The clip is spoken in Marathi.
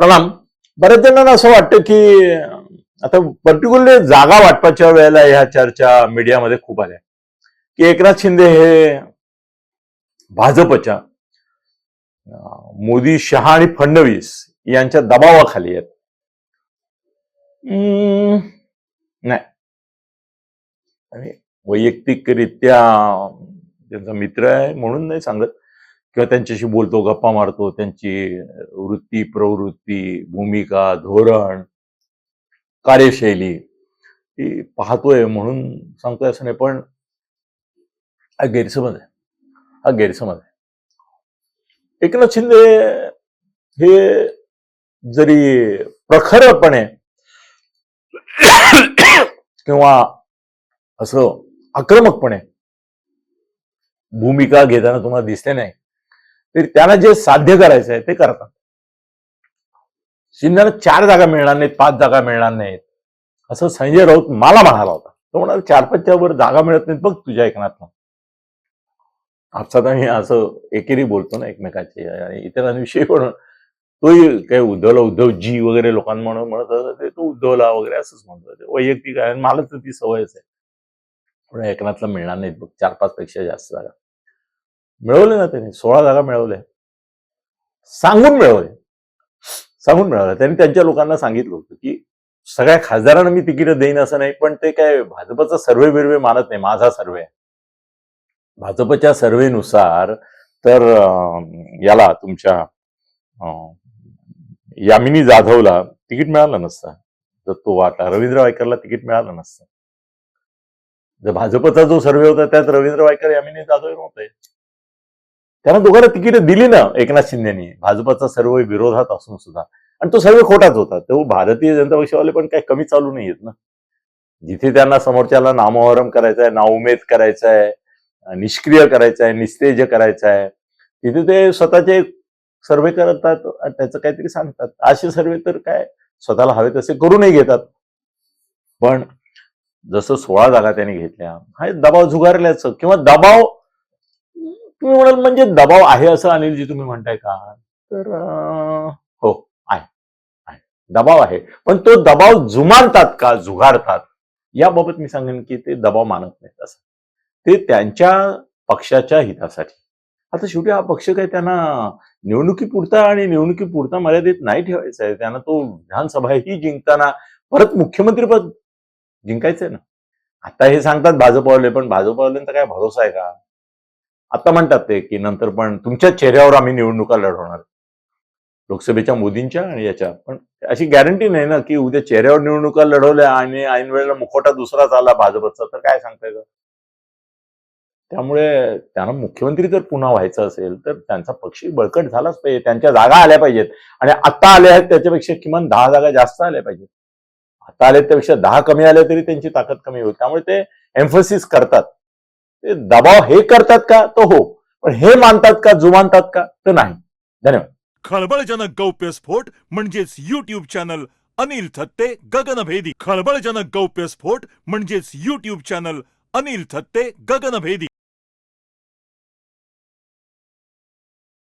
प्रणाम. बऱ्याच जणांना असं वाटतं की आता पर्टिक्युलर जागा वाटपाच्या वेळेला ह्या चर्चा मीडियामध्ये खूप आल्या. की एकनाथ शिंदे हे भाजपच्या मोदी शहा आणि फडणवीस यांच्या दबावाखाली आहेत. नाही. वैयक्तिकरित्या त्यांचा मित्र आहे म्हणून नाही सांगत. किंवा त्यांच्याशी बोलतो गप्पा मारतो त्यांची वृत्ती प्रवृत्ती भूमिका धोरण कार्यशैली ती पाहतोय म्हणून सांगतोय असं नाही पण हा गैरसमज आहे. हा गैरसमज आहे. एकनाथ शिंदे हे जरी प्रखरपणे किंवा असं आक्रमकपणे भूमिका घेताना तुम्हाला दिसते नाही तरी त्यांना जे साध्य करायचं आहे ते करतात. शिंदेला चार जागा मिळणार नाहीत पाच जागा मिळणार नाहीत. असं संजय राऊत मला म्हणाला होता. तो म्हणाला चार पाचच्या वर जागा मिळत नाहीत बघ तुझ्या ऐकण्यात आपसात आम्ही असं एकेरी बोलतो ना एकमेकाचे आणि इतरांविषयी पण तोही काय उद्धवला उद्धवजी वगैरे लोकांना म्हणून म्हणत होता ते तो उद्धवला वगैरे असंच म्हणतो ते वैयक्तिक आहे आणि मला तर ती सवयच आहे. पण एकनाथला मिळणार नाहीत बघ चार पाच पेक्षा जास्त जागा. मिळवले ना त्यांनी सोळा जागा मिळवल्या. सांगून मिळवले. सांगून मिळवल्या. त्यांनी त्यांच्या लोकांना सांगितलं होतं की सगळ्या खासदारांना मी तिकीट देईन असं नाही पण ते काय भाजपचा सर्वे बिर्वे मानत नाही माझा सर्वे. आहे भाजपच्या सर्वेनुसार तर याला तुमच्या यामिनी जाधवला तिकीट मिळालं नसतं. जर तो वाटा रवींद्र वायकरला तिकीट मिळालं नसतं. जर भाजपचा जो सर्वे होता त्यात रवींद्र वायकर यामिनी जाधव नव्हते. त्यांना दोघांना तिकीट दिली ना एकनाथ शिंदेनी भाजपचा सर्व विरोधात असून सुद्धा. आणि तो सर्वे खोटाच होता. तो भारतीय जनता पक्षवाले पण काही कमी चालू नाही आहेत ना. जिथे त्यांना समोरच्याला नामोहरम करायचं आहे नाउमेद करायचं आहे निष्क्रिय करायचं आहे निस्तेज करायचं आहे तिथे ते स्वतःचे सर्वे करतात आणि त्याचं काहीतरी सांगतात. असे सर्वे तर काय स्वतःला हवे तसे करूनही घेतात. पण जसं सोळा जागा त्यांनी घेतल्या हा दबाव झुगारल्याचं किंवा दबाव तुम्ही म्हणाल म्हणजे दबाव आहे असं अनिलजी तुम्ही म्हणताय का? तर हो आहे आहे. दबाव आहे. पण तो दबाव जुमानतात का झुगारतात याबाबत मी सांगेन की ते दबाव मानत नाहीत असं. ते त्यांच्या पक्षाच्या हितासाठी. आता शेवटी हा पक्ष काय त्यांना निवडणुकीपुरता आणि निवडणुकीपुरता मर्यादित नाही ठेवायचा आहे. त्यांना तो विधानसभाही जिंकताना परत मुख्यमंत्रीपद जिंकायचंय ना. आता हे सांगतात भाजपवाले पण भाजपवाल्यांचा काय भरोसा आहे का? आता म्हणतात ते की नंतर पण तुमच्या चेहऱ्यावर आम्ही निवडणुका लढवणार. लोकसभेच्या मोदींच्या आणि याच्या. पण अशी गॅरंटी नाही ना की उद्या चेहऱ्यावर निवडणुका लढवल्या आणि ऐन वेळेला मुखोटा दुसराच आला भाजपचा तर काय सांगता येतं त्यामुळे त्यांना मुख्यमंत्री जर पुन्हा व्हायचं असेल तर त्यांचा पक्ष बळकट झालाच पाहिजे. त्यांच्या जागा आल्या पाहिजेत. आणि आता आल्या आहेत त्याच्यापेक्षा किमान दहा जागा जास्त आल्या पाहिजेत. आता आल्या त्यापेक्षा दहा कमी आल्या तरी त्यांची ताकद कमी होईल. त्यामुळे ते एम्फोसिस करतात. ते दबाव हे करतात का? तो हो. पण हे मानतात का? जुमानतात का? तर नाही. धन्यवाद. खळबळजनक गौप्यस्फोट म्हणजेच युट्यूब चॅनल अनिल थत्ते गगनभेदी खळबळजनक गौप्यस्फोट म्हणजेच युट्यूब चॅनल अनिल थत्ते गगनभेदी